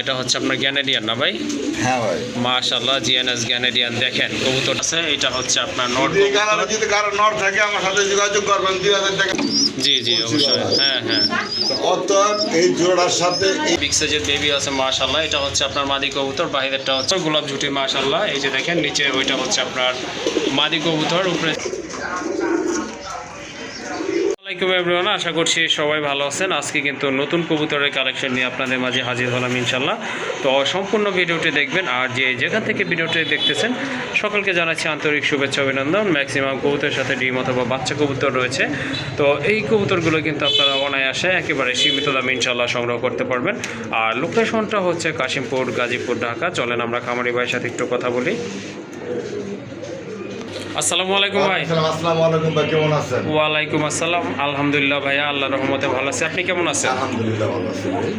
এটা হচ্ছে আপনার গ্যানেডিয়ান না ভাই? হ্যাঁ ভাই। মাশাল্লাহ জিএনএস গ্যানেডিয়ান দেখেন কবুতর আছে। এটা হচ্ছে আপনার নট যদি কারও নট থাকে আমার সাথে যোগাযোগ করবেন দুই হাজার টাকা। জি জি অবশ্যই। হ্যাঁ হ্যাঁ। অত এই জোড়ার সাথে এই বিগ সাইজের বেবি আছে মাশাল্লাহ এটা হচ্ছে আপনার মাদি কবুতর বাহিরেরটা হচ্ছে গোলাপ ঝুটি মাশাল্লাহ এই যে দেখেন নিচে ওইটা হচ্ছে আপনার মাদি কবুতর উপরে আসসালামাইকুম এভরিওয়ান আশা করছি সবাই ভালো আছেন। আজকে কিন্তু নতুন কবুতরের কালেকশন নিয়ে আপনাদের মাঝে হাজির হলাম ইনশাল্লাহ তো সম্পূর্ণ ভিডিওটি দেখবেন আর যে যেখান থেকে ভিডিওটি দেখতেছেন, সকলকে জানাচ্ছি আন্তরিক শুভেচ্ছা, অভিনন্দন। ম্যাক্সিমাম কবুতরের সাথে ডিম অথবা বাচ্চা কবুতর রয়েছে। তো এই কবুতরগুলো কিন্তু আপনারা অনায়াসে একেবারে সীমিত দামে ইনশাল্লাহ সংগ্রহ করতে পারবেন। আর লোকেশনটা হচ্ছে কাশিমপুর, গাজীপুর, ঢাকা। চলেন আমরা খামারি ভাইয়ের সাথে একটু কথা বলি। আসসালামু আলাইকুম ভাই। আসসালাম আলাইকুম ভাই কেমন আছেন? ওয়ালাইকুম আসসালাম আলহামদুলিল্লাহ ভাইয়া আল্লাহ রহমতে ভালো আছে। আপনি কেমন আছেন? আলহামদুলিল্লাহ ভালো আছি ভাই।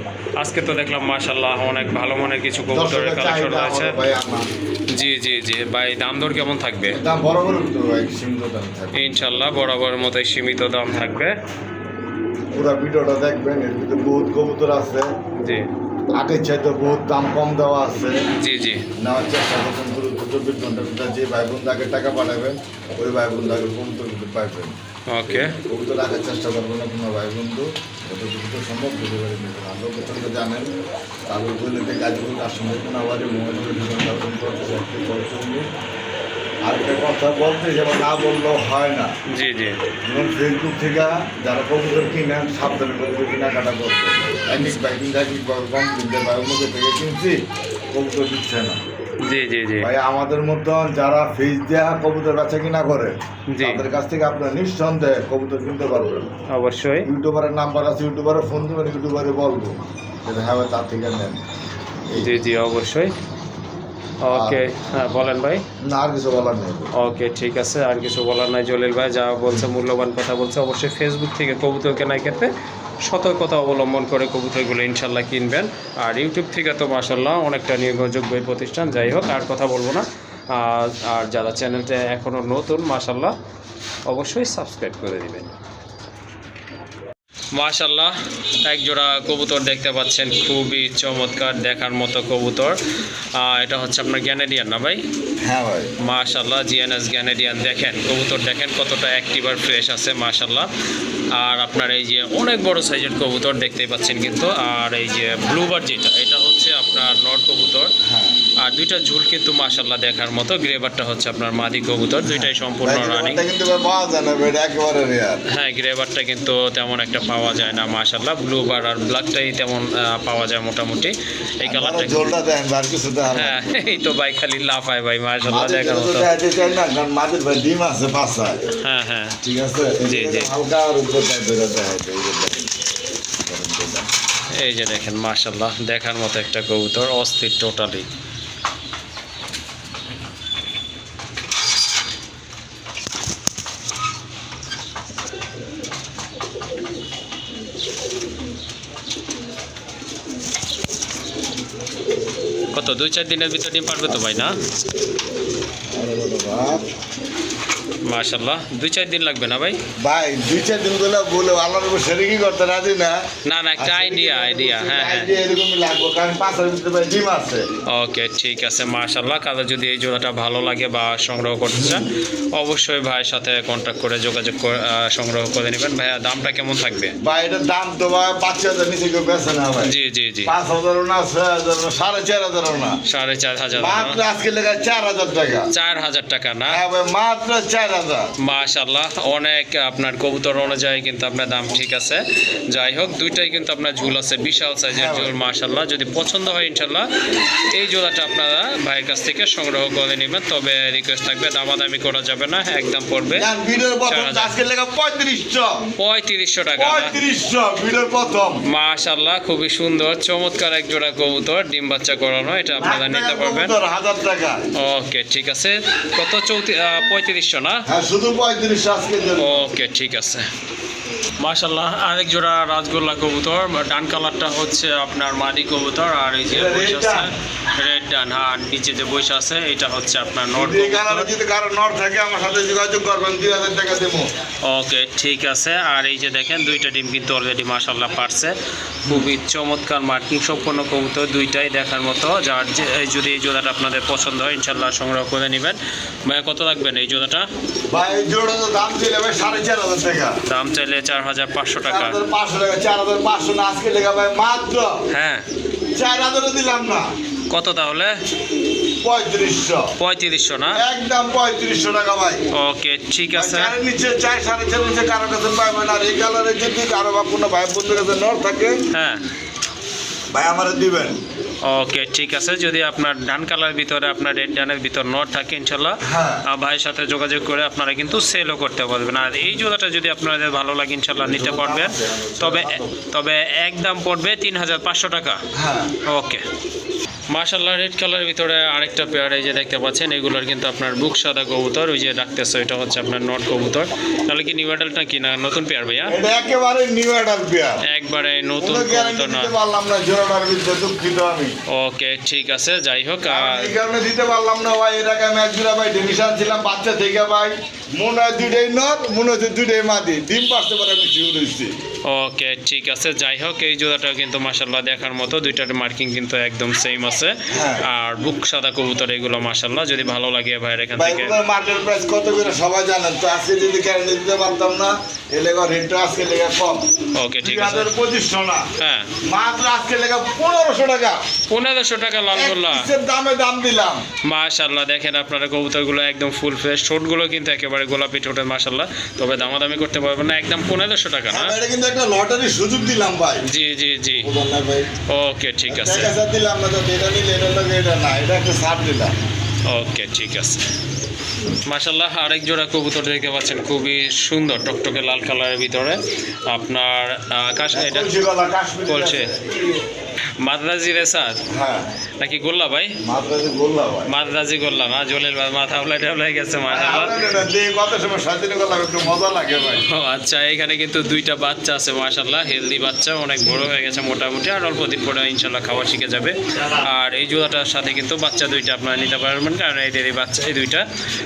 আজকে তো দেখলাম মাশাল্লাহ অনেক ভালো মনের কিছু কবুতরের কালেকশন ভাই আমার। জি জি জি ভাই দাম দর কেমন থাকবে? দাম ভাই সীমিত দাম থাকবে। ইনশাল্লাহ বরাবর মতোই সীমিত দাম থাকবে। পুরো ভিডিওটা দেখবেন এর ভিতরে বহুত কবুতর আছে। জি। আগের চাইতে বহুত দাম কম দেওয়া আছে। জি জি। নেওয়ার চেষ্টা করবেন চব্বিশ ঘণ্টার ভিতরে যে ভাই বোনদাকে টাকা পাঠাবেন ওই ভাই বোনদাকে কবুতর কিন্তু পাইবেন। ওকে। কবুতর রাখার চেষ্টা করবেন কোনো ভাই বন্ধু। যতটুকু সম্ভব ডেলিভারি দেবেন আর লোকেশনটা জানেন। তারপর বললে গাজীপুর কাশ্মীর কোনাবাড়ি মোহাম্মদ কথা বলতে যেমন না বললেও হয় না। জি জি। যেমন ফেসবুক থেকে যারা কবুতর কিনেন সাবধানে কবুতর কেনাকাটা করবে একদিক বাইকিং একদিক কম কিনতে ভাই মুখে থেকে কিনছি কবুতর দিচ্ছে না। জি জি জি। ভাই আমাদের মতন যারা ফেস দেওয়া কবুতর বেচা কিনা করে। তাদের কাছ থেকে আপনার নিঃসন্দেহে কবুতর কিনতে পারবেন। অবশ্যই। ইউটিউবারের নাম্বার আছে ইউটিউবারে ফোন দেবেন ইউটিউবারে বলব। হ্যাঁ তার থেকে নেন। জি জি অবশ্যই। ওকে হ্যাঁ বলেন ভাই। না আর কিছু বলার নেই। ওকে ঠিক আছে আর কিছু বলার নাই জলিল ভাই যা বলছে মূল্যবান কথা বলছে। অবশ্যই ফেসবুক থেকে কবুতর কেনার ক্ষেত্রে সতর্কতা অবলম্বন করে কবুতরগুলো ইনশাল্লাহ কিনবেন। আর ইউটিউব থেকে তো মাসাল্লাহ অনেকটা নির্ভরযোগ্য প্রতিষ্ঠান। যাই হোক আর কথা বলব না। আর আর যারা চ্যানেলটা এখনও নতুন মাসাল্লাহ অবশ্যই সাবস্ক্রাইব করে দিবেন। মাশাল্লাহ এক জোড়া কবুতর দেখতে পাচ্ছেন খুবই চমৎকার দেখার মতো কবুতর। এটা হচ্ছে আপনার গ্যানেডিয়ান না ভাই? হ্যাঁ ভাই। মাশাল্লাহ জিএনএস গ্যানেডিয়ান দেখেন কবুতর দেখেন কতটা অ্যাক্টিভ আর ফ্রেশ আছে মাশাল্লাহ আর আপনার এই যে অনেক বড় সাইজের কবুতর দেখতেই পাচ্ছেন কিন্তু আর এই যে ব্লুবার যেটা এটা হচ্ছে আপনার নর কবুতর। হ্যাঁ। আর দুইটা ঝুল কিন্তু মাশাল্লাহ দেখার মতো। গ্রেবারটা হচ্ছে আপনার মাদি কবুতর দুইটাই সম্পূর্ণ রানিং হ্যাঁ গ্রেবারটা কিন্তু তেমন একটা পাওয়া যায় না মাশাল্লাহ ব্লু বার আর ব্ল্যাকটাই তেমন পাওয়া যায় মোটামুটি। এই কালারটা জলটা দেন আর কিছু হ্যাঁ এই তো ভাই খালি লাফায় ভাই মাশাল্লাহ দেখার মতো। ভাই ডিম আছে হ্যাঁ হ্যাঁ। ঠিক আছে? জি, জি। হালকা আর উপর এই যে দেখেন। দেখেন এই যে দেখেন মাশাল্লাহ দেখার মতো একটা কবুতর অস্থির টোটালি দুই চার দিনের ভিতর ডিম পারবে তো ভাই না। মাশাল্লাহ দুই চার দিন লাগবে না ভাই? ভাই দুই চার দিন বলে বলে আল্লাহর উপর সেরে কি করতে রাজি না। না না একটা আইডিয়া আইডিয়া হ্যাঁ হ্যাঁ। আইডিয়া এরকমই লাগবে কারণ পাঁচের ভিতরে ডিম আছে। ওকে ঠিক আছে মাশাল্লাহ কারও যদি এই জোড়াটা ভালো লাগে বা সংগ্রহ করতে চান অবশ্যই ভাইয়ের সাথে কন্ট্যাক্ট করে যোগাযোগ সংগ্রহ করে নেবেন। ভাইয়া দামটা কেমন থাকবে? ভাই এটার দাম তো ভাই পাঁচ হাজার নিচে কেউ বেছে না ভাই। জি জি জি। পাঁচ হাজারও না ছয় হাজারও না সাড়ে চার হাজারও না। সাড়ে চার হাজার আজকে লেখা চার হাজার টাকা। চার হাজার টাকা না? হ্যাঁ ভাই মাত্র চার হাজার। মাশাল্লাহ অনেক আপনার কবুতর অনুযায়ী কিন্তু আপনার দাম ঠিক আছে। যাই হোক দুইটাই কিন্তু আপনার ঝুল আছে বিশাল সাইজের হ্যাঁ ঝুল মাশাল্লাহ যদি পছন্দ হয় ইনশাল্লাহ এই জোড়াটা আপনারা ভাইয়ের কাছ থেকে সংগ্রহ করে নেবেন। তবে রিকোয়েস্ট থাকবে দামাদামি করা যাবে না একদম পড়বে। পঁয়ত্রিশশো। টাকা মাশাল্লাহ খুবই সুন্দর চমৎকার এক জোড়া কবুতর ডিম বাচ্চা করানো এটা আপনারা নিতে পারবেন। ওকে ঠিক আছে। কত চৌত্রিশ পঁয়ত্রিশশো না? হ্যাঁ শুধু পঁয়ত্রিশশো আজকে ওকে ঠিক আছে মাশাল্লাহ আরেক জোড়া রাজগোল্লা কবুতর ডান কালারটা হচ্ছে আপনার মাদি কবুতর আর এই যে। রেড ডান হ্যাঁ আর নিচে যে বৈশ আছে এটা হচ্ছে আপনার নট যদি কারও যদি কারও নট থাকে আমার সাথে যোগাযোগ করবেন দুই হাজার টাকা দেবো ওকে ঠিক আছে। আর এই যে দেখেন দুইটা ডিম কিন্তু অলরেডি মাশাল্লাহ পারছে। খুবই চমৎকার মার্কিং সম্পন্ন কবুতর দুইটাই দেখার মতো। যার যদি এই জোড়াটা আপনাদের পছন্দ হয় ইনশাল্লাহ সংগ্রহ করে নেবেন। ভাইয়া কত লাগবেন এই জোড়াটা? ভাই এই জোড়া তো দাম ছিল ভাই সাড়ে চার হাজার টাকা। দাম চাইলে চার হাজার পাঁচশো টাকা। পাঁচশো টাকা চার হাজার পাঁচশো না আজকে লেখা ভাই মাত্র হ্যাঁ। চার হাজারও দিলাম না। কত তাহলে? পঁয়ত্রিশশো। পঁয়ত্রিশশো না? একদম পঁয়ত্রিশশো টাকা ভাই। ওকে ঠিক আছে। নিচে চার সাড়ে চার নিচে কারও কাছে পাইবেন আর এই কালারে যদি কারও বা কোনো ভাই বন্ধুর কাছে নট থাকে হ্যাঁ। ভাই আমার দিবেন। ওকে ঠিক আছে। যদি আপনার ডান কালার ভিতরে আপনার রেড ডানের ভিতর নট থাকে ইনশাল্লাহ হ্যাঁ। ভাইয়ের সাথে যোগাযোগ করে আপনারা কিন্তু সেলও করতে পারবেন। আর এই জোড়াটা যদি আপনাদের ভালো লাগে ইনশাল্লাহ নিতে পারবেন। তবে তবে একদম পড়বে তিন হাজার পাঁচশো টাকা। হ্যাঁ। ওকে। মার্শাল্লাহ রেড কালারের ভিতরে আরেকটা পেয়ার এই যে দেখতে পাচ্ছেন এগুলোর কিন্তু আপনার বুক সাদা কবুতর ওই যে ডাকতেছে এটা হচ্ছে আপনার নট কবুতর। তাহলে কি নিউ অ্যাডাল্টটা কি না? নতুন পেয়ার ভাইয়া? একেবারে নিউ অ্যাডাল পেয়ার একবারে নতুন কবুতর না। পারলাম না জোড়াটার ভিতরে দুঃখিত আমি। ওকে ঠিক আছে যাই হোক আর এই কারণে দিতে পারলাম না ভাই এর আগে ম্যাচ জোড়া ভাই ডিভিশন ছিলাম বাচ্চা থেকে ভাই মনে হয় দুইটাই নট মনে হচ্ছে দুইটাই মাদি ডিম পারতে পারে আমি শিউর হয়েছি ওকে ঠিক আছে যাই হোক এই জোড়াটাও কিন্তু মাসাল্লাহ দেখার মতো দুইটার মার্কিং কিন্তু একদম সেম আছে। হ্যাঁ। আর বুক সাদা কবুতর এগুলো মাসাল্লাহ যদি ভালো লাগে ভাইয়ের এখান থেকে। মার্কেট প্রাইস কত করে? সবাই জানেন তো আজকে যদি গ্যারান্টি দিতে পারতাম না এ রেটটা আজকে লেগা কম। ওকে ঠিক আছে। না। হ্যাঁ। মাত্র আজকে লেগা পনেরোশো টাকা। পনেরোশো টাকা এক লালগোল্লা দামে দাম দিলাম। মাশাল্লাহ দেখেন আপনারা কবুতরগুলো একদম ফুল ফ্রেশ ঠোঁটগুলো কিন্তু একেবারে গোলাপি ঠোঁটের মাশাল্লাহ তবে দামাদামি করতে পারবেন না একদম পনেরোশো টাকা না? এটা কিন্তু একটা লটারির সুযোগ দিলাম ভাই। জি জি জি। ওকে ঠিক আছে। দিলাম না তো এটা নিলে এটা লোক এটা না এটা একটা ছাড় দিলাম। ওকে ঠিক আছে। মাশাল্লাহ আরেক জোড়া কবুতর দেখতে পাচ্ছেন খুবই সুন্দর টকটকে লাল কালারের ভিতরে। আপনার আকাশ এটা বলছে মাদ্রাজি রেসার হ্যাঁ। নাকি গোল্লা ভাই? মাত্রাতে বললাম ভাই। মাদ্রাজি গোল্লা না জলের মাথা উলাই টাউলাই গেছে মাশাল্লাহ দিয়ে কত সময় সাজিনে গেলাম একটু মজা লাগে ভাই। ও আচ্ছা এখানে কিন্তু দুইটা বাচ্চা আছে মাশাল্লাহ হেলদি বাচ্চা অনেক বড় হয়ে গেছে মোটামুটি আর অল্প দিন পরে ইনশাল্লাহ খাওয়া শিখে যাবে। আর এই জোড়াটার সাথে কিন্তু বাচ্চা দুইটা আপনারা নিতে পারবেন কারণ এদের এই বাচ্চা এই দুইটা।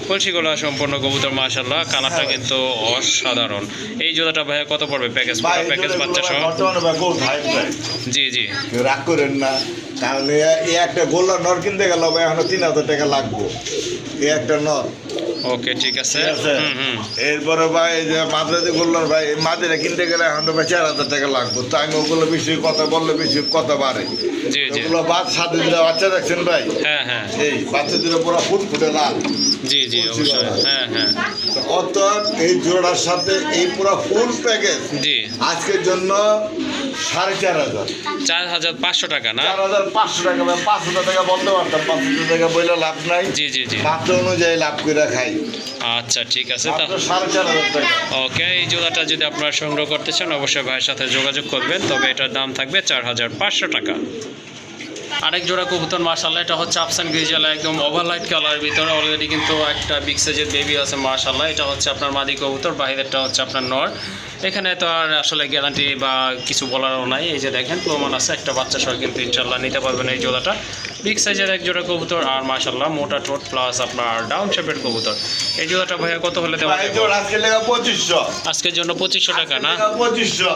কলসিগোলা সম্পূর্ণ কবুতর মাশাল্লাহ কালারটা কিন্তু অসাধারণ। এই জোড়াটা ভাইয়া কত পড়বে প্যাকেজ প্যাকেজ বাচ্চা সহ? ভাই ভাই। জি জি। রাগ করেন না। কারণ এ- এই একটা গোল্লা নর কিনতে গেল ভাই এখনও তিন হাজার টাকা লাগবো। এই একটা নর। ওকে ঠিক আছে। এরপরে ভাই যে মাদ্রাজি গোল্লার ভাই মাদিরা কিনতে গেলে এখন তো ভাই চার হাজার টাকা লাগবো। তাই আমি ওগুলো বেশি কথা বললে বেশি কথা বাড়ে। ওগুলো বাদ সাথে দিলে বাচ্চা দেখছেন ভাই? হ্যাঁ হ্যাঁ। এই বাচ্চা দিলে পুরো ফুট ফুটে লাল। জি জি অবশ্যই। হ্যাঁ হ্যাঁ। অতএব এই জোড়ার সাথে এই পুরো ফুল প্যাকেজ জি। আজকের জন্য সাড়ে চার হাজার। চার হাজার পাঁচশো টাকা না? চার হাজার পাঁচশো টাকা বা পাঁচ হাজার টাকা বলতে পারতাম পাঁচ হাজার টাকা বললে লাভ নাই। জি জি জি। অনুযায়ী লাভ করে খাই। আচ্ছা ঠিক আছে। সাড়ে চার হাজার টাকা। ওকে এই জোড়াটা যদি আপনারা সংগ্রহ করতে চান অবশ্যই ভাইয়ের সাথে যোগাযোগ করবেন। তবে এটার দাম থাকবে চার হাজার পাঁচশো টাকা। আরেক জোড়া কবুতর মার্শাল্লাহ এটা হচ্ছে আফসান গ্রিজালা একদম ওভারলাইট কালার ভিতরে অলরেডি কিন্তু একটা বিগ সাইজের বেবি আছে মার্শাল্লাহ এটা হচ্ছে আপনার মাদি কবুতর, বাহিরেরটা হচ্ছে আপনার নর। এখানে তো আর আসলে গ্যারান্টি বা কিছু বলারও নাই, এই যে দেখেন, প্রমাণ আছে, একটা বাচ্চা সহ কিন্তু ইনশাল্লাহ নিতে পারবেন এই জোড়াটা। বিগ সাইজের এক জোড়া কবুতর আর মার্শাল্লাহ মোটা ঠোঁট প্লাস আপনার ডাউন শেপের কবুতর। এই জোড়াটা ভাইয়া কত হলে দেওয়া যাবে? আজকে লেগা পঁচিশশো। আজকের জন্য পঁচিশশো টাকা না? পঁচিশশো।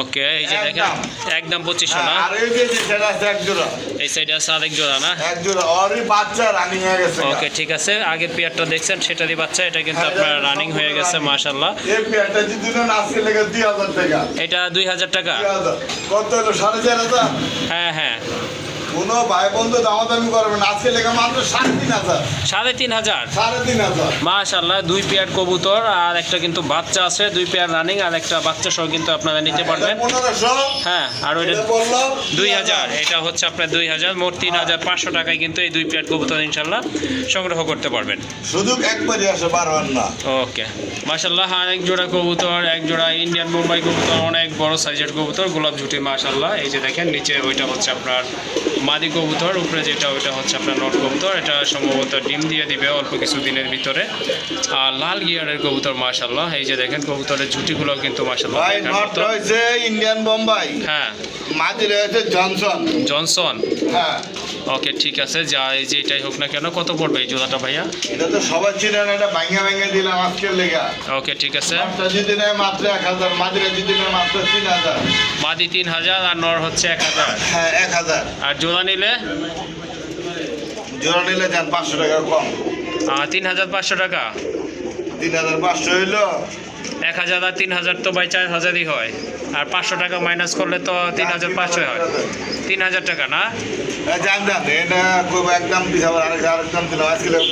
ওকে এই যে দেখেন একদম। পঁচিশশো না? আর এই যে যে সেটা আছে এক জোড়া। এই সাইডে আছে আরেক জোড়া না? এক জোড়া। ওরই বাচ্চা রানিং হয়ে গেছে ওকে ঠিক আছে। আগের পেয়ারটা দেখছেন সেটারই বাচ্চা। এটা কিন্তু হ্যাঁ, আপনার রানিং হয়ে গেছে মাশাল্লাহ এই পেয়ারটা যদি না আজকে লেগে দুই হাজার টাকা। এটা দুই হাজার টাকা? কত হলো? সাড়ে চার হাজার? হ্যাঁ হ্যাঁ। কোনো ভাই বন্ধু দামাদামি করবে না। আজকে লেগে মাত্র সাড়ে তিন হাজার। সাড়ে তিন হাজার? সাড়ে তিন হাজার। মাশাল্লাহ দুই পেয়ার কবুতর আর একটা কিন্তু বাচ্চা আছে দুই পেয়ার রানিং আর একটা বাচ্চা সহ কিন্তু আপনারা নিতে পারবেন। পনেরোশো। হ্যাঁ আর ওইটা দুই হাজার। এটা হচ্ছে আপনার দুই হাজার। মোট তিন হাজার পাঁচশো টাকায় কিন্তু এই দুই পেয়ার কবুতর ইনশাল্লাহ সংগ্রহ করতে পারবেন। সুযোগ একবারই আসে বারবার না ওকে। মাশাল্লাহ আর এক জোড়া কবুতর এক জোড়া ইন্ডিয়ান মুম্বাই কবুতর অনেক বড় সাইজের কবুতর গোলাপ ঝুটি মাশাল্লাহ এই যে দেখেন নিচে ওইটা হচ্ছে আপনার মাদি কবুতর উপরে যেটা ওইটা হচ্ছে আপনার নট কবুতর এটা সম্ভবত ডিম দিয়ে দিবে অল্প কিছু দিনের ভিতরে। আর লাল গিয়ারের কবুতর মাশাল্লাহ এই যে দেখেন কবুতরের ঝুটিগুলো কিন্তু মাশাল্লাহ ইন্ডিয়ান বোম্বাই হ্যাঁ। রয়েছে জনসন জনসন হ্যাঁ। ওকে ঠিক আছে যা এই যে এটাই হোক না কেন কত পড়বে এই জোড়াটা ভাইয়া? এটা তো সবাই চিনেন এটা ভাঙে ভাঙে দিলাম আজকের লেগা। ওকে ঠিক আছে। যদি নেয় মাত্র এক হাজার যদি নেয় মাত্র তিন হাজার। মাদি তিন হাজার আর নর হচ্ছে এক হাজার। হ্যাঁ এক হাজার। আর জোড়া নিলে? জোড়া নিলে যান পাঁচশো টাকা কম। তিন হাজার পাঁচশো টাকা? তিন হাজার পাঁচশো হইল। এক হাজার আর তিন হাজার তো বাই চার হাজারই হয়। আর পাঁচশো টাকা মাইনাস করলে তো তিন হাজার পাঁচশো হয়। তিন হাজার টাকা না? হ্যাঁ,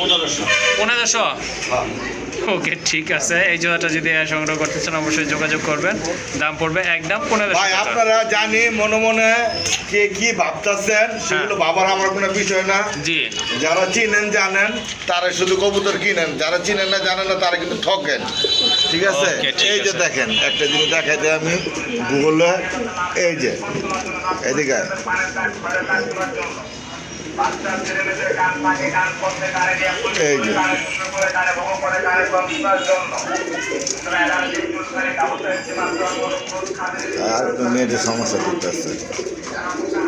পনেরোশো। পনেরোশো? হ্যাঁ। ওকে ঠিক আছে। এই জোড়াটা যদি সংগ্রহ করতে চান অবশ্যই যোগাযোগ করবেন। দাম পড়বে একদম পনেরোশো ভাই আপনারা জানি মনে মনে কে কি ভাবতেছেন সেগুলো ভাবার আমার কোনো বিষয় না। জি। যারা চিনেন জানেন তারা শুধু কবুতর কিনেন। যারা চিনেন না জানেন না তারা কিন্তু ঠকেন। ঠিক আছে? এই যে দেখেন একটা জিনিস দেখাই দেয় আমি গুগলে এই যে এদিকে এই যে। আর তো নেটের সমস্যা করতে নেটের সমস্যা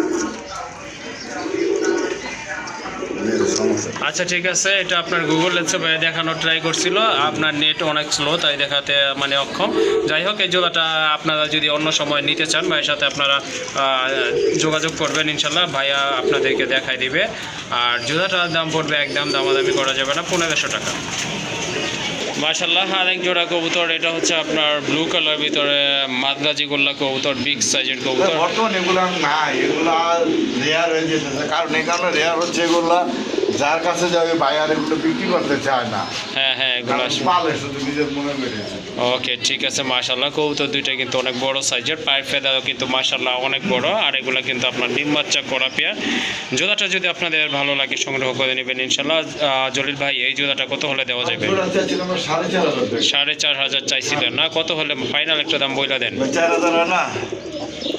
আচ্ছা ঠিক আছে, এটা আপনার গুগল লেন্সে দেখানোর ট্রাই করছিল। আপনার নেট অনেক স্লো তাই দেখাতে মানে অক্ষম। যাই হোক, এই জোড়াটা আপনারা যদি অন্য সময় নিতে চান, ভাইয়ের সাথে আপনারা যোগাযোগ করবেন ইনশাল্লাহ, ভাইয়া আপনাদেরকে দেখাই দিবে। আর জোড়াটার দাম পড়বে একদম দামাদামি করা যাবে না, পনেরোশো টাকা। মাশাল্লাহ এক জোড়া কবুতর এটা হচ্ছে আপনার ব্লু কালার ভিতরে মাদ্রাজি গোল্লা কবুতর বিগ সাইজের কবুতর। বর্তমানে এগুলো আর নাই এগুলো রেয়ার হয়ে যেতেছে। কারণ এই কারণে রেয়ার হচ্ছে এগুলা যার কাছে যাবে বাইরে এগুলো বিক্রি করতে চায় না। হ্যাঁ হ্যাঁ এগুলো পালে শুধু নিজের মনে মেরেছে ওকে ঠিক আছে মাশাল্লাহ কবুতর দুইটা কিন্তু অনেক বড় সাইজের। পায়ের ফেদাও কিন্তু মাশাল্লাহ অনেক বড়। আর এগুলো কিন্তু আপনার ডিম বাচ্চা করা পেয়ার জোদাটা যদি আপনাদের ভালো লাগে সংগ্রহ করে নেবেন ইনশাল্লাহ আহ, জলিল ভাই এই জোদাটা কত হলে দেওয়া যাবে? সাড়ে চার হাজার চাইছিলেন না? কত হলে ফাইনাল একটা দাম বইলা দেন?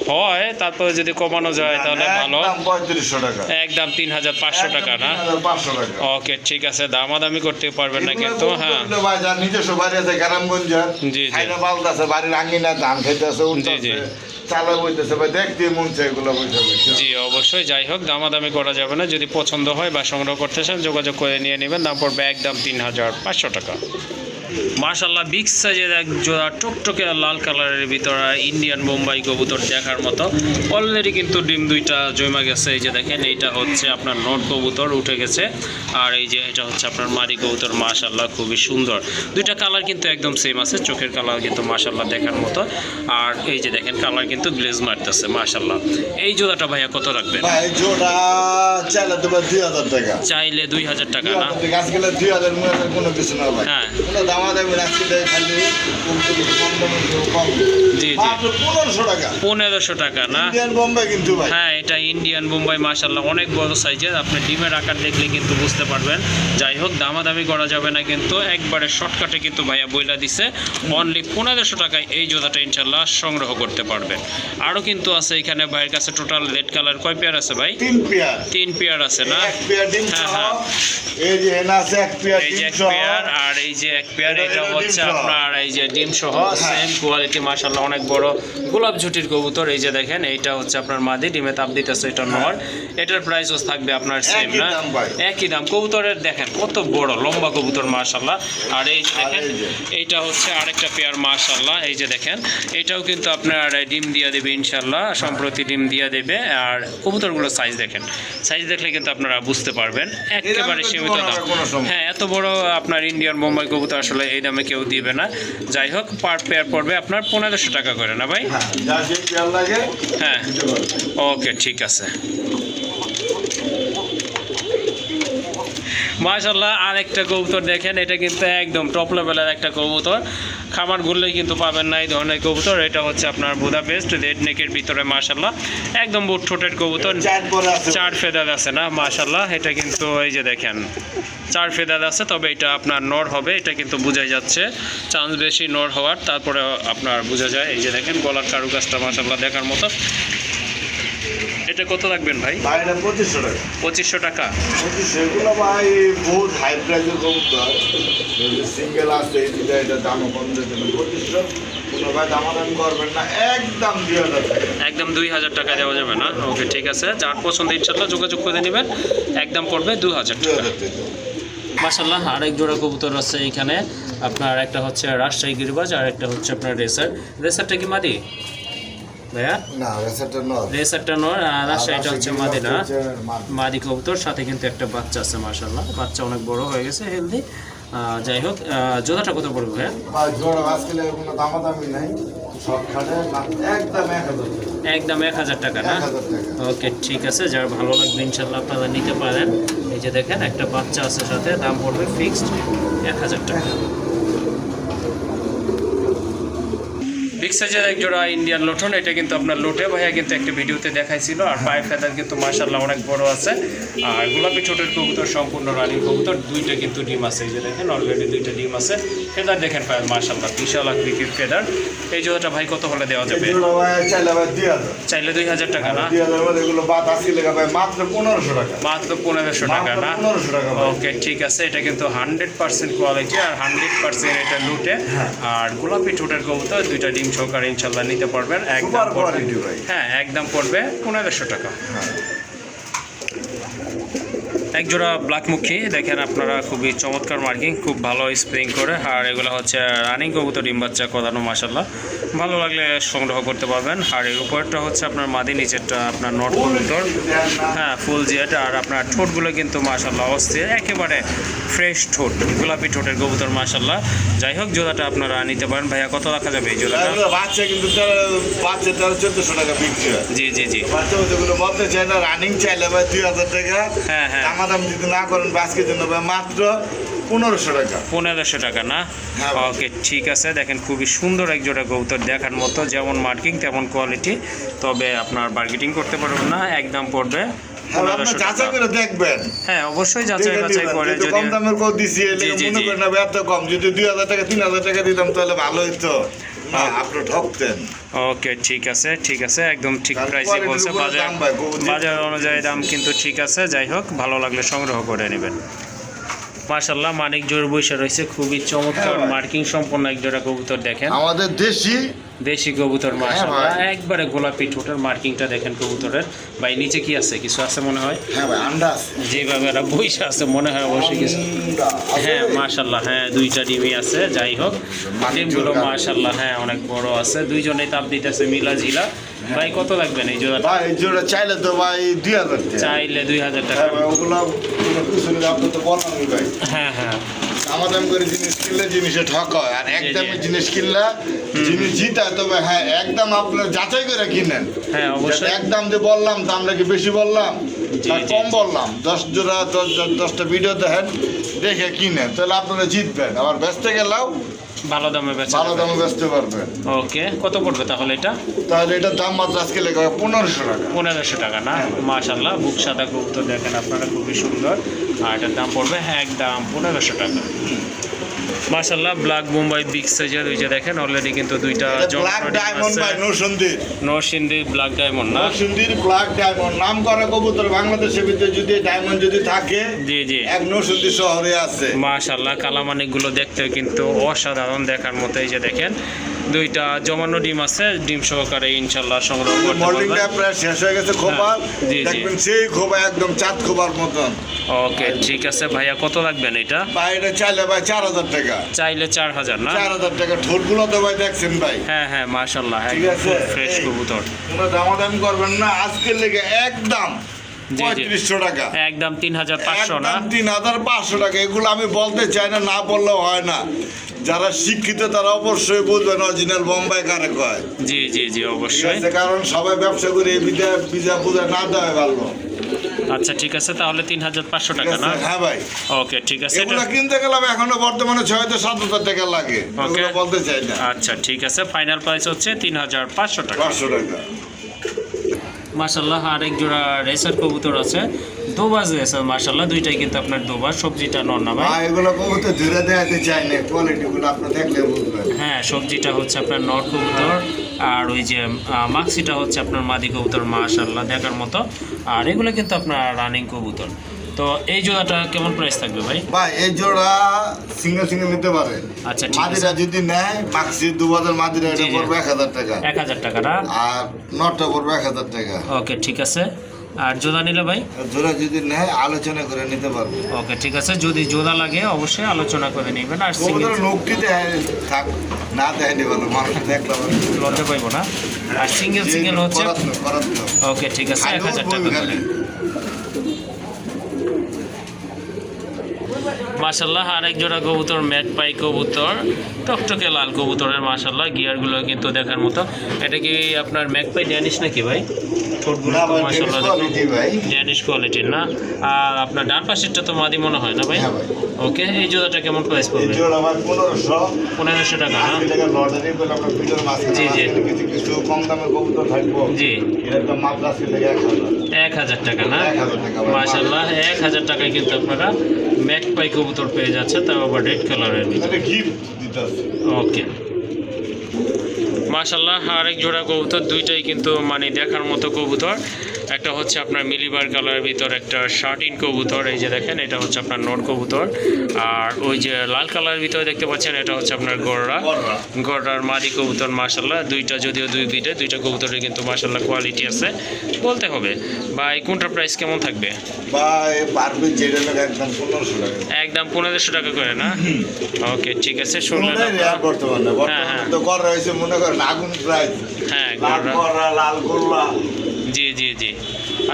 হয় তারপরে যদি কমানো যায় তাহলে ভালো। একদম পঁয়ত্রিশশো টাকা। একদম তিন হাজার পাঁচশো টাকা না? ওকে ঠিক আছে দামাদামি করতে পারবেন না কিন্তু হ্যাঁ। নিজস্ব বাড়ি আছে গ্রামগঞ্জ জি, জি। বাড়ির আঙিনা বাড়ির আঙ্গিনা ধান জি। উঠতেছে। জি, অবশ্যই। যাই হোক, দামাদামি করা যাবে না। যদি পছন্দ হয় বা সংগ্রহ করতে চান, যোগাযোগ করে নিয়ে নেবেন। দাম পড়বে একদম তিন হাজার পাঁচশো টাকা। মার্শাল্লাহ বিগ সাইজের এক জোড়া লাল কালারের ভিতরে ইন্ডিয়ান বোম্বাই কবুতর দেখার মতো। অলরেডি কিন্তু ডিম দুইটা জমা গেছে। এই যে দেখেন, এইটা হচ্ছে আপনার নট কবুতর, উঠে গেছে। আর এই যে এটা হচ্ছে আপনার মাদি কবুতর, মাশাল্লাহ, খুবই সুন্দর। দুইটা কালার কিন্তু একদম সেম আছে। চোখের কালার কিন্তু মাশাল্লাহ দেখার মতো। আর এই যে দেখেন, কালার কিন্তু গ্লেজ মারতেছে মাশাল্লাহ এই জোড়াটা ভাইয়া কত রাখবেন? ভাই জোড়া চাইলে দুই হাজার টাকা। চাইলে দুই হাজার টাকা দুই না? হাজার টাকা কোনো কিছু না ভাই। হয়। কোনো দামা দামি দেয় খালি জি জি। পনেরোশো টাকা। পনেরোশো টাকা না? ইন্ডিয়ান বোম্বে কিন্তু ভাই। হ্যাঁ এটা ইন্ডিয়ান বোম্বাই মাশাল্লাহ অনেক বড় সাইজের। আপনি ডিমের আকার দেখলে কিন্তু বুঝতে পারবেন। যাই হোক দামাদামি করা যাবে না কিন্তু। একবারে শর্টকাটে কিন্তু ভাইয়া বইলা দিছে। অনলি পনেরোশো টাকায় এই জোড়াটা ইনশাল্লাহ সংগ্রহ করতে পারবেন। আরও কিন্তু আছে এখানে ভাইয়ের কাছে টোটাল রেড কালার কয় পেয়ার আছে ভাই? তিন পেয়ার তিন পেয়ার আছে না? হ্যাঁ, হ্যাঁ। যে এক পেয়ার আর এই যে এক পেয়ার এটা- হচ্ছে আপনার এই যে ডিম সহ হ্যাঁ। সেম কোয়ালিটি মাশাল্লাহ অনেক বড় গোলাপ ঝুটির কবুতর। এই যে দেখেন এইটা হচ্ছে আপনার মাদি ডিমে তাপ দিতেছে এটা নর। এটার প্রাইসও থাকবে আপনার সেম না? একই দাম। কবুতরের দেখেন কত বড় লম্বা কবুতর মাশাল্লাহ আর এই দেখেন এইটা হচ্ছে আরেকটা পেয়ার মাশাল্লাহ এই যে দেখেন এটাও কিন্তু আপনার ডিম দিয়ে দেবে ইনশাল্লাহ সম্প্রতি ডিম দিয়ে দেবে। আর কবুতরগুলো সাইজ দেখেন সাইজ দেখলে কিন্তু আপনারা বুঝতে পারবেন। একেবারে সীমিত দাম। হ্যাঁ এত বড় আপনার ইন্ডিয়ান বোম্বাই কবুতর আসলে এই দামে কেউ দিবে না। যাই হোক পার পেয়ার পড়বে আপনার পনেরোশো টাকা করে না ভাই? হ্যাঁ হ্যাঁ। ওকে ঠিক আছে। মাশাল্লাহ আরেকটা কবুতর দেখেন এটা কিন্তু একদম টপ লেভেলের একটা কবুতর। খামার ঘুরলেই কিন্তু পাবেন না এই ধরনের কবুতর। এটা হচ্ছে আপনার বুদা বেস্ট রেড নেকের ভিতরে মাসাল্লাহ একদম বুট ঠোঁটের কবুতর। চার ফেদাল আছে। চার ফেদার আছে না মাসাল্লাহ এটা কিন্তু এই যে দেখেন চার ফেদার আছে তবে এটা আপনার নর হবে এটা কিন্তু বোঝাই যাচ্ছে। চান্স বেশি নর হওয়ার তারপরে আপনার বোঝা যায়। এই যে দেখেন গলার কারুকাজটা মাসাল্লাহ দেখার মতো। এটা কত রাখবেন ভাই? এটা পঁচিশশো টাকা। পঁচিশশো টাকা। পঁচিশশো এগুলো ভাই বহুত হাই প্রাইসের কবুতর। সিঙ্গেল আছে এই এটা দামও কম দিতে পঁচিশশো কোনো ভাই দামাদামি করবেন না। একদম দুই হাজার টাকা। দেওয়া যাবে না? ওকে ঠিক আছে। যার পছন্দ ইনশাল্লাহ যোগাযোগ করে নেবেন। একদম পড়বে দু হাজার দুই টাকা হাজার টাকা। মাসাল্লাহ আরেক জোড়া কবুতর আছে এখানে। আপনার একটা হচ্ছে রাজশাহী গিরিবাজ আর একটা হচ্ছে আপনার রেসার। রেসারটা কি মাদি? ভাইয়া না রেসারটা নয়। রেসারটা নয় আর রাজশাহীটা হচ্ছে মাদি না মাদি। মাদি কবুতর সাথে কিন্তু একটা বাচ্চা আছে মাসাল্লাহ বাচ্চা অনেক বড় হয়ে গেছে হেলদি যাই হোক জোড়াটা কত পড়বে ভাইয়া? জোড়া আজকাল কোনো দামাদামি নাই। সব খাটে না একদম এক হাজার টাকা। না? ওকে ঠিক আছে যার ভালো লাগবে ইনশাল্লাহ আপনারা নিতে পারেন। এই যে দেখেন একটা বাচ্চা আছে সাথে দাম পড়বে ফিক্সড এক হাজার টাকা। বিগ সাইজের এক জোড়া ইন্ডিয়ান লোটন এটা কিন্তু আপনার লোটে ভাইয়া কিন্তু একটা ভিডিওতে দেখাইছিল। আর পায়ে ফেদার কিন্তু মার্শাল্লাহ অনেক বড় আছে। আর গোলাপি ছোটের কবুতর সম্পূর্ণ রানিং কবুতর দুইটা কিন্তু ডিম আছে এই যে দেখেন অলরেডি দুইটা ডিম আছে। ফেদার দেখেন পায়ের মার্শাল্লাহ বিশাল আকৃতির ফেদার। এই জোড়াটা ভাই কত হলে দেওয়া যাবে? চাইলে দুই হাজার। টাকা না? ভাই মাত্র পনেরোশো টাকা। মাত্র পনেরোশো টাকা না? ওকে ঠিক আছে এটা কিন্তু হান্ড্রেড পার্সেন্ট কোয়ালিটি আর হান্ড্রেড পার্সেন্ট এটা লুটে হ্যাঁ। আর গোলাপি ঠোঁটের কবুতর দুইটা ডিম সহকারে ইনশাল্লাহ নিতে পারবেন। একদম হ্যাঁ একদম পড়বে। পনেরোশো টাকা। এক জোড়া ব্ল্যাকমুখী দেখেন আপনারা খুবই চমৎকার মার্কিং খুব ভালো স্প্রিং করে। আর এগুলো হচ্ছে রানিং কবুতর ডিম বাচ্চা কদানো মাসাল্লাহ ভালো লাগলে সংগ্রহ করতে পারবেন। আর এর উপরটা হচ্ছে আপনার মাদি নিচেরটা আপনার নট কবুতর। হ্যাঁ ফুল জিয়াট আর আপনার ঠোঁটগুলো কিন্তু মাশাল্লাহ অস্থির। একেবারে ফ্রেশ ঠোঁট গোলাপি ঠোঁটের কবুতর মাশাল্লাহ যাই হোক জোড়াটা আপনারা নিতে পারেন। ভাইয়া কত রাখা যাবে এই জোড়াটা? বাচ্চা কিন্তু টাকা জি জি জি। বাচ্চা বলতে চাই না। রানিং চাইলে ভাই দুই হাজার টাকা। হ্যাঁ হ্যাঁ। দামাদাম যদি না করেন বাসকের জন্য মাত্র পনেরোশো টাকা। পনেরোশো টাকা না? হ্যাঁ ওকে ঠিক আছে। দেখেন খুবই সুন্দর এক জোড়া কবুতর দেখার মতো যেমন মার্কিং তেমন কোয়ালিটি তবে আপনার মার্কেটিং করতে পারবেন না একদম পড়বে হ্যাঁ যাচাই করে দেখবেন। হ্যাঁ অবশ্যই যাচাই বাছাই করে যদি কম দামের কো দিছি এলে জি, জি, মনে করেন এত কম। যদি দুই হাজার টাকা তিন হাজার টাকা দিতাম তাহলে ভালো হইতো। না আপনি ঠকতেন ওকে ঠিক আছে ঠিক আছে একদম ঠিক প্রাইসে বলছে বাজার। বাজার অনুযায়ী দাম কিন্তু ঠিক আছে যাই হোক ভালো লাগলে সংগ্রহ করে নেবেন মার্শাল্লাহ মানিক জোর বৈশা রয়েছে। খুবই চমৎকার হ্যাঁ মার্কিং সম্পন্ন এক জোড়া কবুতর দেখেন। আমাদের দেশি? দেশি কবুতর হ্যাঁ একবারে গোলাপি ঠোঁটের মার্কিংটা দেখেন কবুতরের। ভাই নিচে কি আছে? কিছু আছে মনে হয়? হ্যাঁ ভাই যেভাবে এরা বৈশা আছে মনে হয় অবশ্যই কিছু। হ্যাঁ মার্শাল্লাহ হ্যাঁ দুইটা ডিমই আছে যাই হোক। ডিমগুলো জোড়া। মার্শাল্লাহ হ্যাঁ অনেক বড় আছে। দুইজনেই তাপ দিতেছে মিলা ঝিলা ভাই কত লাগবেন এই জোড়াটা? ভাই এই জোড়া চাইলে তো ভাই দুই হাজার চাইলে দুই হাজার টাকা। হ্যাঁ ভাই ওগুলো কিছু আপনি তো বললামই ভাই। হ্যাঁ হ্যাঁ। দামাদাম করে জিনিস কিনলে জিনিসে ঠক হয়। আর। জিনিস কিনলে জিনিস তবে হ্যাঁ একদম আপনার যাচাই করে কিনেন। হ্যাঁ অবশ্যই। একদম যে বললাম দামটা কি বেশি বললাম কম বললাম। দশ জোড়া দশ দশ- দশটা ভিডিও দেখেন দেখে কিনেন। তাহলে আপনারা জিতবেন। আবার বেচতে গেলেও ভালো দামে বেচা ভালো দামে বেচতে পারবে। ওকে কত পড়বে তাহলে এটা? তাহলে এটার দাম মাত্র আজকে লেখা হয় পনেরোশো টাকা। পনেরোশো টাকা না? মাশাল্লাহ বুক সাদা গুপ্ত দেখেন আপনারা খুবই সুন্দর। আর এটার দাম পড়বে হ্যাঁ একদম পনেরোশো টাকা। মাশাল্লাহ ব্ল্যাক মুম্বাই বিগ সাইজের ওই যে দেখেন অলরেডি কিন্তু দুইটা ব্ল্যাক ডায়মন্ড ভাই নরসিন্দির নরসিন্দির ব্ল্যাক ডায়মন্ড না? নরসিন্দির ব্ল্যাক ডায়মন্ড নাম করা কবুতর বাংলাদেশের ভিতরে যদি ডায়মন্ড যদি থাকে জি জি। এক নরসিন্দির শহরে আছে। মাশাল্লাহ কালামানিকগুলো দেখতে কিন্তু অসাধারণ দেখার মতো এই যে দেখেন। দুইটা জমানো ডিম আছে ডিম সহকারে ইনশাল্লাহ সংগ্রহ করতে মল্ডিংটা প্রায় শেষ হয়ে গেছে খোপা। হ্যাঁ। দেখবেন সেই খোপা একদম চাঁদ খোপার মতন। ওকে ঠিক আছে ভাইয়া কত লাগবেন এটা? বাইরে চাইলে ভাই চার হাজার টাকা। চাইলে চার হাজার না? চার হাজার টাকা ঠোঁটগুলো তো ভাই দেখছেন ভাই। হ্যাঁ হ্যাঁ মাশাল্লাহ ঠিক আছে। ফ্রেশ কবুতর কোনো দামাদামি করবেন না আজকের লেগে একদম। পঁয়ত্রিশশো টাকা। একদম তিন হাজার পাঁচশো না? তিন হাজার পাঁচশো টাকা। এগুলো আমি বলতে চাই না না বললেও হয় না। যারা শিক্ষিত তারা অবশ্যই বুঝবেন অরিজিনাল বোম্বাই কারে কয়। জি জি জি অবশ্যই। কারণ সবাই ব্যবসা করে এই বিজা বিজা বুঝা না দেওয়া ভালো। আচ্ছা ঠিক আছে তাহলে তিন হাজার পাঁচশো টাকা না? হ্যাঁ ভাই। ওকে ঠিক আছে এগুলো কিনতে গেলাম এখনও বর্তমানে ছয় হাজার সাত হাজার টাকা লাগে। ওকে। বলতে চাই না। আচ্ছা ঠিক আছে ফাইনাল প্রাইস হচ্ছে তিন হাজার পাঁচশো টাকা। পাঁচশো টাকা। মাশাল্লাহ আরেক জোড়া রেসার কবুতর আছে। দোবাজ রেসার মার্শাল্লাহ দুইটাই কিন্তু আপনার দোবাজ সবজিটা নন না ভাই। ভাই এগুলো কবুতর ধরে দেখাতে চাই না কোয়ালিটিগুলো আপনি দেখলে বুঝবেন। হ্যাঁ সবজিটা হচ্ছে আপনার নর কবুতর আর ওই যে মাক্সিটা হচ্ছে আপনার মাদি কবুতর মার্শাল্লাহ দেখার মতো। আর এগুলো কিন্তু আপনার রানিং কবুতর। তো এই জোড়াটা কেমন প্রাইস থাকবে ভাই? ভাই এই জোড়া সিঙ্গেল সিঙ্গেল নিতে পারে। আচ্ছা মাদিরা যদি নেয় মাক্সি দু বাজার মাদিরা এটা। পড়বে এক হাজার টাকা। এক হাজার টাকাটা আর নটটা পড়বে এক হাজার টাকা। ওকে ঠিক আছে। আর জোড়া নিলে ভাই? জোড়া যদি নেয় আলোচনা করে নিতে পারবে। ওকে ঠিক আছে। যদি জোড়া লাগে অবশ্যই আলোচনা করে নেবেন। আর সিঙ্গেল লোকটি থাক না দেয়নি ভালো মানুষ দেখলাম লজ্জা পাইবো না। আর সিঙ্গেল সিঙ্গেল হচ্ছে ওকে ঠিক আছে। এক হাজার টাকা করে মাশাল্লাহ আরেক জোড়া কবুতর ম্যাট পাই কবুতর টকটকে লাল কবুতরের মাশাল্লাহ গিয়ারগুলো কিন্তু দেখার মতো। এটা কি আপনার ম্যাক পাই ড্যানিশ নাকি ভাই? ড্যানিশ কোয়ালিটির না। আর আপনার ডান পাশেরটা তো মাদি মনে হয় না ভাই? হ্যাঁ ওকে এই জোড়াটা কেমন প্রাইস পড়বে? পনেরোশো। টাকা না? জি, জি। আছে, কিছু কিছু কম দামের কবুতর থাকব। জি। এর দাম মাত্র লেগে এক হাজার টাকা না। মাশাল্লাহ এক হাজার টাকায় কিন্তু আপনারা ম্যাক পাই কবুতর পেয়ে যাচ্ছে তাও আবার রেড কালারের ওকে মাশাল্লাহ আরেক জোড়া কবুতর দুইটাই কিন্তু মানে দেখার মতো কবুতর। একটা হচ্ছে আপনার মিলিবার কালারের ভিতর একটা শার্ট ইন কবুতর এই যে দেখেন এটা হচ্ছে আপনার নোট কবুতর। আর ওই যে লাল কালারের ভিতরে দেখতে পাচ্ছেন এটা হচ্ছে আপনার গররা। গররা। গররার মাদি কবুতর মাশাল্লাহ দুইটা যদিও দুই বিটে দুইটা কবুতরের কিন্তু মাশাল্লাহ কোয়ালিটি আছে। বলতে হবে বা এই কোনটার প্রাইস কেমন থাকবে? একদম পনেরোশো টাকা করে। না? ওকে ঠিক আছে শুনলেন হ্যাঁ, হ্যাঁ। হ্যাঁ জি জি জি।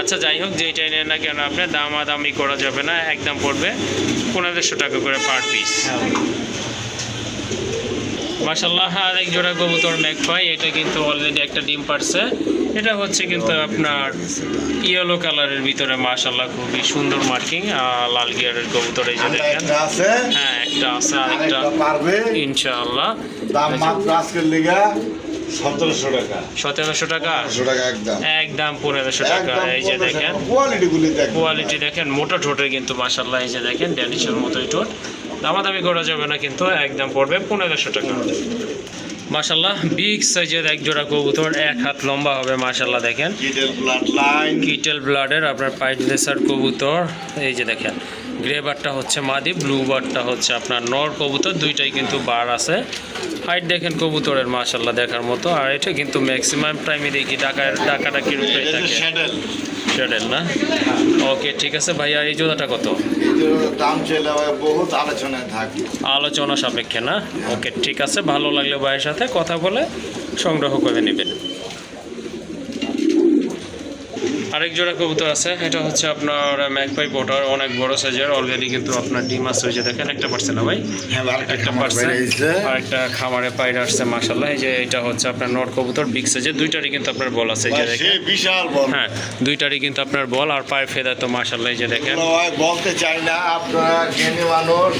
আচ্ছা যাই হোক যেইটাই নেন না কেন আপনার দামাদামি করা যাবে না একদম পড়বে পনেরোশো টাকা করে পার পিস মাসাল্লাহ আর এক জোড়া কবুতর ম্যাকপাই এটা কিন্তু অলরেডি একটা ডিম পারছে। এটা হচ্ছে কিন্তু আপনার ইয়েলো কালারের ভিতরে মাশাল্লাহ খুবই সুন্দর মার্কিং লাল গিয়ারের কবুতর এই যে আরেকটা দেখেন। একটা আছে। হ্যাঁ একটা আছে আরেকটা ইনশাআল্লাহ। দাম মাত্র আজকের সতেরোশো টাকা। সতেরোশো টাকা? টাকা একদম। একদম পনেরোশো টাকা এই যে দেখেন। কোয়ালিটি কোয়ালিটি দেখেন মোটা ঠোঁটের কিন্তু মাসাল্লাহ এই যে দেখেন ড্যানিশের মতোই ঠোঁট। দামাদামি করা যাবে না কিন্তু একদম পড়বে পনেরোশো টাকা। বিগ সাইজের এক জোড়া কবুতর এক হাত লম্বা হবে মাসাল্লাহ দেখেন। কিডেল ব্লাড লাইন কিটেল ব্লাডের আপনার পাইট রেসার কবুতর এই যে দেখেন। গ্রে বারটা হচ্ছে মাদি ব্লু বারটা হচ্ছে আপনার নর কবুতর দুইটাই কিন্তু বার আছে। হাইট দেখেন কবুতরের মাসাল্লাহ দেখার মতো। আর এটা কিন্তু ম্যাক্সিমাম টাইমে দেখি টাকা টাকাটা কি রূপে থাকে? না? ওকে ঠিক আছে ভাইয়া এই জোড়াটা কত? আলোচনা সাপেক্ষে না? ওকে ঠিক আছে ভালো লাগলে ভাইয়ের সাথে। কথা বলে সংগ্রহ করে নেবেন। আরেক জোড়া কবুতর আছে এটা হচ্ছে আপনার ম্যাকপাই পোটার অনেক বড় সাইজের অলরেডি কিন্তু আপনার ডিম আছে ওই যে দেখেন একটা পারছে না ভাই? হ্যাঁ একটা পারছে। আর একটা খামারে পাইরে আসছে মাসাল্লাহ এই যে এটা হচ্ছে আপনার নর কবুতর বিগ সাইজের দুইটারই কিন্তু আপনার বল আছে এই যে দেখেন। বিশাল বল। হ্যাঁ দুইটারই কিন্তু আপনার বল আর পায়ের ফেদার তো মাসাল্লাহ এই যে দেখেন। বলতে চাই না আপনারা মানুষ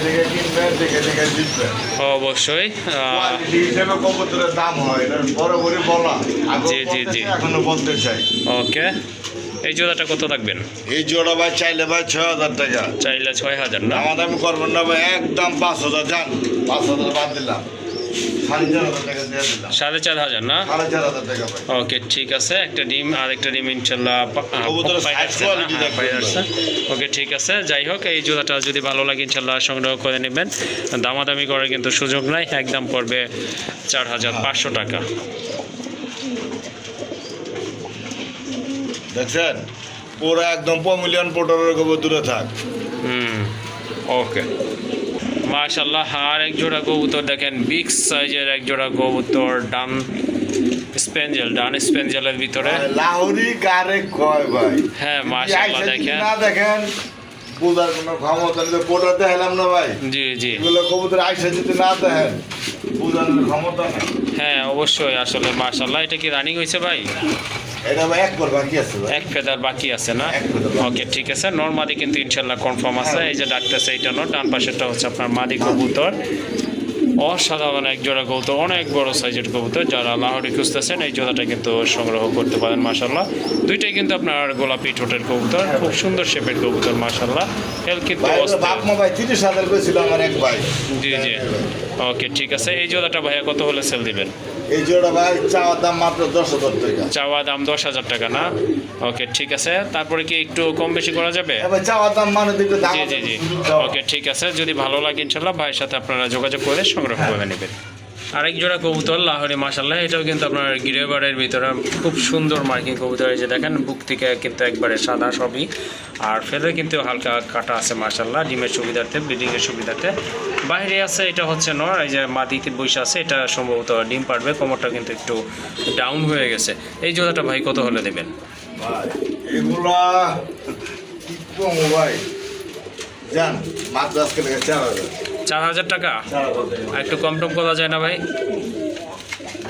দেখে দেখে কিনবেন দেখে দেখে জিতবেন অবশ্যই আহ, হিসেবে কবুতরের দাম হয় এটা বড় করে বলা। জি, জি, বলতে জি। চাই, এখনও বলতে চাই। ওকে এই জোড়াটা কত রাখবেন? এই জোড়া ভাই চাইলে ভাই ছয় হাজার টাকা। চাইলে ছয় হাজার না? দামা দামি করবেন না ভাই একদম পাঁচ হাজার যান। পাঁচ হাজার বাদ দিলাম। সাড়ে চার হাজার না? ওকে ঠিক আছে। একটা ডিম আর একটা ডিম ইনশাল্লাহ হ্যাঁ। ওকে ঠিক আছে। যাই হোক এই জোড়াটা যদি ভালো লাগে ইনশাল্লাহ সংগ্রহ করে নেবেন। দামাদামি করার কিন্তু সুযোগ নাই। একদম পড়বে চার হাজার পাঁচশো টাকা। দেখছেন? পুরো একদম পমিলিয়ন পোটরের গোবর দূরে থাক। হুম ওকে। মাশাল্লাহ আর এক জোড়া কবুতর দেখেন বিগ সাইজের এক জোড়া কবুতর ডান স্পেঞ্জেল ডান স্পেঞ্জেলের ভিতরে। লাহোরি কারে কয় ভাই? হ্যাঁ মাশাল্লাহ দেখেন। না দেখেন বুঝার কোনো ক্ষমতা নেই পোটার দেখালাম না ভাই। জি জি। এগুলো কবুতর আইসা যদি না দেখেন বুঝার ক্ষমতা নেই। হ্যাঁ অবশ্যই আসলে মাশাল্লাহ এটা কি রানিং হয়েছে ভাই? এক পর বাকি আছে ভাই। এক ফেদার বাকি আছে না? এক ফেদার বাকি। ওকে ঠিক আছে। নর্মালি কিন্তু ইনশাল্লাহ কনফার্ম আছে। এই যে ডাকতেছে এইটা নট ডান পাশেরটা হচ্ছে আপনার মাদি কবুতর। অসাধারণ এক জোড়া কবুতর অনেক বড় সাইজের কবুতর। যারা লাহোরি খুঁজতেছেন এই জোড়াটা কিন্তু সংগ্রহ করতে পারেন মাসাল্লাহ দুইটাই কিন্তু আপনার গোলাপি ঠোঁটের কবুতর খুব সুন্দর শেপের কবুতর মাসাল্লাহ কিন্তু জি জি। ওকে ঠিক আছে। এই জোড়াটা ভাইয়া কত হলে সেল দিবেন? এই জোড়া ভাই চাওয়ার দাম মাত্র দশ হাজার টাকা। চাওয়া দাম দশ হাজার টাকা না? ওকে ঠিক আছে। তারপরে কি একটু কম বেশি করা যাবে? চাওয়ার দাম মানে দাম জি জি জি। ওকে ঠিক আছে। যদি ভালো লাগে ইনশাল্লাহ ভাইয়ের সাথে আপনারা যোগাযোগ করে সংগ্রহ করে নেবেন। আরেক জোড়া কবুতর, লাহোরি মাসাল্লাহ এটাও কিন্তু আপনার গিরেবারের ভিতরে খুব সুন্দর মার্কিং কবুতর। এই যে দেখেন, বুক থেকে কিন্তু একবারে সাদা সবই। আর ফেলে কিন্তু হালকা কাটা আছে মাসাল্লাহ ডিমের সুবিধার্থে, ব্রিডিংয়ের সুবিধার্থে। বাইরে আছে, এটা হচ্ছে নর। এই যে মাদিতে বসে আছে, এটা সম্ভবত ডিম পারবে কোমরটা কিন্তু একটু ডাউন হয়ে গেছে। এই জোড়াটা ভাই কত হলে দেবেন? ভাই চার হাজার চার হাজার টাকা? একটু কম টম করা যায় না ভাই?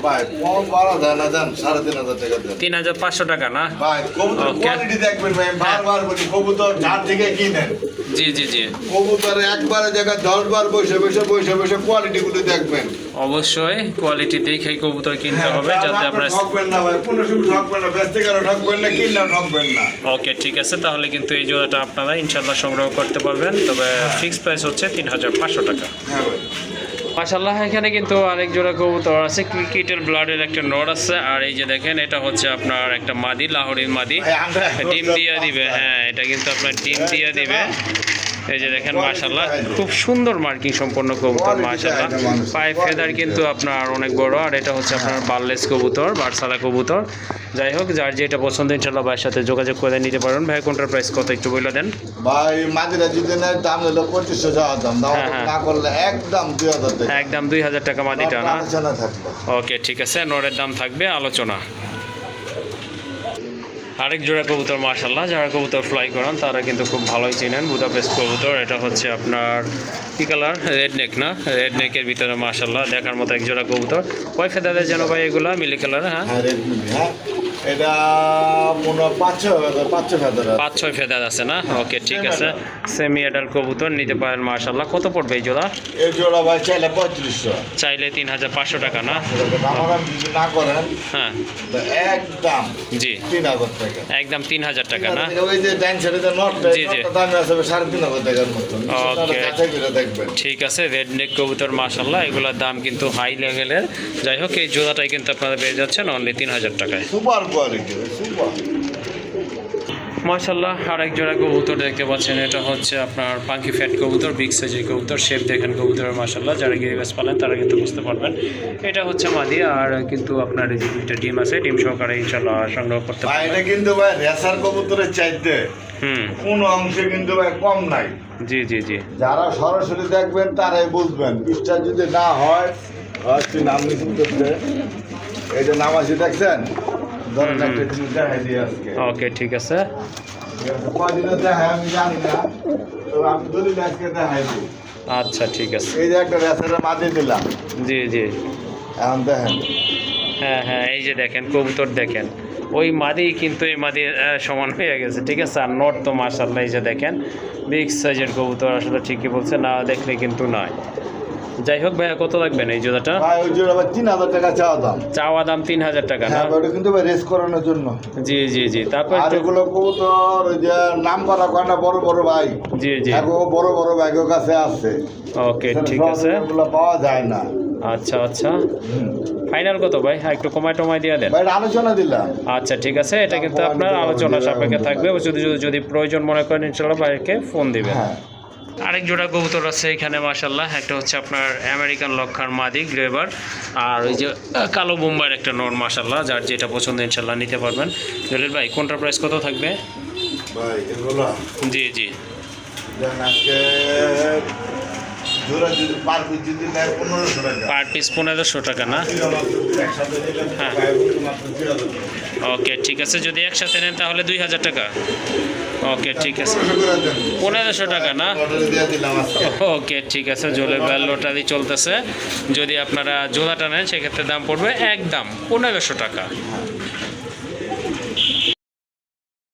ভাই কম বারো দেয় না জান সাড়ে তিন হাজার টাকা দেন। তিন হাজার পাঁচশো টাকা না? ভাই কবুতর কোয়ালিটি দেখবেন ভাই আমি বারবার বলি কবুতর যার থেকে কিনেন জি জি জি। কবুতর একবারে জায়গায় দশ বার বসে বসে বসে বসে কোয়ালিটি গুলো দেখবেন। অবশ্যই কোয়ালিটি দেখেই কবুতর কিনতে হবে হ্যাঁ, যাতে আপনার ঠকবেন না ভাই কোনো সময় ঠকবেন না ব্যস্ত কেন ঠকবেন না কিনলেও ঠকবেন না। ওকে ঠিক আছে তাহলে কিন্তু এই জোড়াটা আপনারা ইনশাল্লাহ সংগ্রহ করতে পারবেন তবে ফিক্স প্রাইস হচ্ছে তিন হাজার পাঁচশো টাকা। হ্যাঁ ভাই। মাসাল্লাহ এখানে কিন্তু আরেক জোড়া কবুতর আছে ক্রিকেটের ব্লাডের একটা নড় আছে আর এই যে দেখেন এটা হচ্ছে আপনার একটা মাদি লাহোরির মাদি। ডিম দিয়ে দিবে হ্যাঁ এটা কিন্তু আপনার ডিম দিয়ে দিবে। এই যে দেখেন মাশাল্লাহ খুব সুন্দর মার্কিং সম্পন্ন কবুতর মাশাল্লাহ পায়ে ফেদার কিন্তু আপনার অনেক বড় আর এটা হচ্ছে আপনার বার্লেস কবুতর বারসালা কবুতর। যাই হোক যার যেটা পছন্দ ইনশাল্লাহ ভাইয়ের সাথে যোগাযোগ করে নিতে পারেন। ভাই কোনটার প্রাইস কত একটু বলে দেন। ভাই মাদিরা যদি নেয় দাম হলো পঁচিশশো যাওয়ার দাম দাম হ্যাঁ, হ্যাঁ। না করলে একদম দুই হাজার টাকা। একদম দুই হাজার টাকা মাদিটা না? ওকে ঠিক আছে নরের দাম থাকবে আলোচনা। আরেক জোড়া কবুতর মার্শাল্লাহ যারা কবুতর ফ্লাই করান, তারা কিন্তু খুব ভালোই চিনেন বুদাপেস্ট কবুতর। এটা হচ্ছে আপনার, কী কালার রেড নেক না? রেড নেকের ভিতরে মার্শাল্লাহ দেখার মতো এক জোড়া কবুতর। কয় ফেদারের যেন ভাই এগুলা? মিলি কালার হ্যাঁ। এটা মনে পাঁচ পাঁচ ছয় পাঁচ ছয় ফেদার আছে না? ওকে ঠিক আছে। সেমি অ্যাডাল কবুতর নিতে পারেন মার্শাল্লাহ কত পড়বে এই জোড়া? এই জোড়া ভাই চাইলে পঁয়ত্রিশশো। চাইলে তিন হাজার পাঁচশো টাকা না? না করেন হ্যাঁ। একদম জি। তিন হাজার টাকা। একদম তিন হাজার টাকা না? ওই যে ডাইন সাইডে যে নটটা জি, জি। নটটা আছে সাড়ে তিন হাজার টাকার মতো। দেখবেন। ঠিক আছে রেড নেক কবুতর মাসাল্লাহ এগুলোর দাম কিন্তু হাই লেভেলের যাই হোক এই জোড়াটাই কিন্তু আপনারা পেয়ে যাচ্ছেন অনলি তিন হাজার টাকায়। সুপার কোয়ালিটি সুপার মাসাল্লাহ আরেক জোড়া কবুতর দেখতে পাচ্ছেন। এটা হচ্ছে আপনার পাঙ্কি ফ্যাট কবুতর বিগ সাইজের কবুতর শেপ দেখেন কবুতরের মাসাল্লাহ যারা গিরিবাস পালেন তারা কিন্তু বুঝতে পারবেন। এটা হচ্ছে মাদি আর কিন্তু আপনার এই যে দুইটা ডিম আছে ডিম সহকারে ইনশাল্লাহ সংগ্রহ করতে পারবেন। এটা কিন্তু ভাই রেসার কবুতরের চাইতে হুম। কোনো অংশে কিন্তু ভাই কম নাই। জি জি জি। যারা সরাসরি দেখবেন তারাই বুঝবেন। পৃষ্ঠা যদি না হয় হয়তো নাম এই যে নাম আছে দেখছেন? ওকে ঠিক আছে। আচ্ছা ঠিক আছে। এই যে একটা রেসারে মাটি দিলাম। জি জি। এখন দেখেন। হ্যাঁ হ্যাঁ এই যে দেখেন কবুতর দেখেন। ওই মাদি কিন্তু এই মাদি সমান হয়ে গেছে ঠিক আছে? আর নট তো মার্শাল্লাহ এই যে দেখেন বিগ সাইজের কবুতর আসলে ঠিকই বলছে না দেখলে কিন্তু নয়। যাই হোক ভাইয়া কত লাগবেন এই জোড়াটা? ভাই ওই জোড়া তিন হাজার টাকা চাওয়া দাম। চাওয়া দাম তিন হাজার টাকা না? হ্যাঁ ওটা কিন্তু ভাই রেস করানোর জন্য। জি জি জি। তারপর আর এগুলো কবুতর ওই যে নাম করা কান্না বড় বড় ভাই। জি জি। এগো বড় বড় ভাইগো কাছে আছে। ওকে ঠিক আছে। এগুলো পাওয়া যায় না। আচ্ছা আচ্ছা। ফাইনাল কত ভাই? হ্যাঁ একটু কমায় টমায় দিয়ে দেন। ভাই আলোচনা দিলাম। আচ্ছা ঠিক আছে। এটা কিন্তু আপনার আলোচনা সাপেক্ষে থাকবে। যদি যদি যদি প্রয়োজন মনে করেন ইনশাল্লাহ ভাইকে ফোন দিবেন। হ্যাঁ। আরেক জোড়া কবুতর আছে এখানে মাসাল্লাহ একটা হচ্ছে আপনার আমেরিকান লক্ষার মাদি গ্রেভার। আর ওই যে কালো বোম্বাইয়ের একটা নর মাসাল্লাহ যার যেটা পছন্দ ইনশাল্লাহ নিতে পারবেন। জলিল ভাই কোনটা প্রাইস কত থাকবে? জি জি। জোড়া যদি পার পিস যদি নেয় পনেরোশো টাকা। পার পিস পনেরোশো টাকা না? হ্যাঁ। ওকে ঠিক আছে। যদি একসাথে নেন তাহলে দুই হাজার টাকা। ওকে ঠিক আছে। পনেরোশো টাকা না? ওকে ঠিক আছে। জলের বেল লোটারি চলতেছে। যদি আপনারা জোড়াটা নেন সেক্ষেত্রে দাম পড়বে একদম পনেরোশো টাকা।